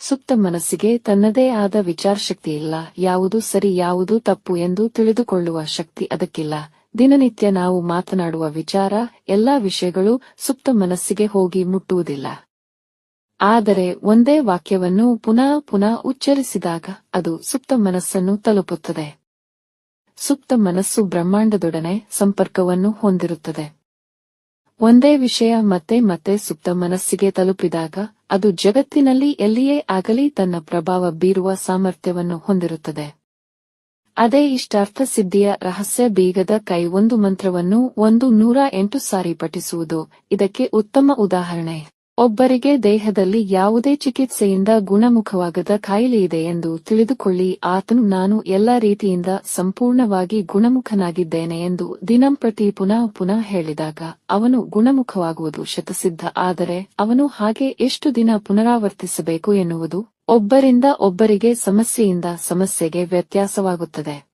ಸುಪ್ತ ಮನಸ್ಸಿಗೆ ತನ್ನದೇ ಆದ ವಿಚಾರಶಕ್ತಿಯಿಲ್ಲ. ಯಾವುದು ಸರಿ, ಯಾವುದು ತಪ್ಪು ಎಂದು ತಿಳಿದುಕೊಳ್ಳುವ ಶಕ್ತಿ ಅದಕ್ಕಿಲ್ಲ. ದಿನನಿತ್ಯ ನಾವು ಮಾತನಾಡುವ ವಿಚಾರ, ಎಲ್ಲಾ ವಿಷಯಗಳು ಸುಪ್ತ ಮನಸ್ಸಿಗೆ ಹೋಗಿ ಮುಟ್ಟುವುದಿಲ್ಲ. ಆದರೆ ಒಂದೇ ವಾಕ್ಯವನ್ನು ಪುನಃ ಪುನಃ ಉಚ್ಚರಿಸಿದಾಗ ಅದು ಸುಪ್ತ ಮನಸ್ಸನ್ನು ತಲುಪುತ್ತದೆ. ಸುಪ್ತ ಮನಸ್ಸು ಬ್ರಹ್ಮಾಂಡದೊಡನೆ ಸಂಪರ್ಕವನ್ನು ಹೊಂದಿರುತ್ತದೆ. ಒಂದೇ ವಿಷಯ ಮತ್ತೆ ಮತ್ತೆ ಸುಪ್ತ ಮನಸ್ಸಿಗೆ ತಲುಪಿದಾಗ ಅದು ಜಗತ್ತಿನಲ್ಲಿ ಎಲ್ಲಿಯೇ ಆಗಲಿ ತನ್ನ ಪ್ರಭಾವ ಬೀರುವ ಸಾಮರ್ಥ್ಯವನ್ನು ಹೊಂದಿರುತ್ತದೆ. ಅದೇ ಇಷ್ಟಾರ್ಥ ಸಿದ್ಧಿಯ ರಹಸ್ಯ ಬೀಗದ ಕೈ ಒಂದು ಮಂತ್ರವನ್ನು ಒಂದು ನೂರ ಎಂಟು ಸಾರಿ ಪಠಿಸುವುದು ಇದಕ್ಕೆ ಉತ್ತಮ ಉದಾಹರಣೆ. ಒಬ್ಬರಿಗೆ ದೇಹದಲ್ಲಿ ಯಾವುದೇ ಚಿಕಿತ್ಸೆಯಿಂದ ಗುಣಮುಖವಾಗದ ಕಾಯಿಲೆಯಿದೆ ಎಂದು ತಿಳಿದುಕೊಳ್ಳಿ. ಆತನು, ನಾನು ಎಲ್ಲ ರೀತಿಯಿಂದ ಸಂಪೂರ್ಣವಾಗಿ ಗುಣಮುಖನಾಗಿದ್ದೇನೆ ಎಂದು ದಿನಂಪ್ರತಿ ಪುನಃ ಪುನಃ ಹೇಳಿದಾಗ, ಅವನು ಗುಣಮುಖವಾಗುವುದು ಶತಸಿದ್ಧ. ಆದರೆ, ಅವನು ಹಾಗೆ ಎಷ್ಟು ದಿನ ಪುನರಾವರ್ತಿಸಬೇಕು ಎನ್ನುವುದು ಒಬ್ಬರಿಂದ ಒಬ್ಬರಿಗೆ ಸಮಸ್ಯೆಯಿಂದ ಸಮಸ್ಯೆಗೆ ವ್ಯತ್ಯಾಸವಾಗುತ್ತದೆ.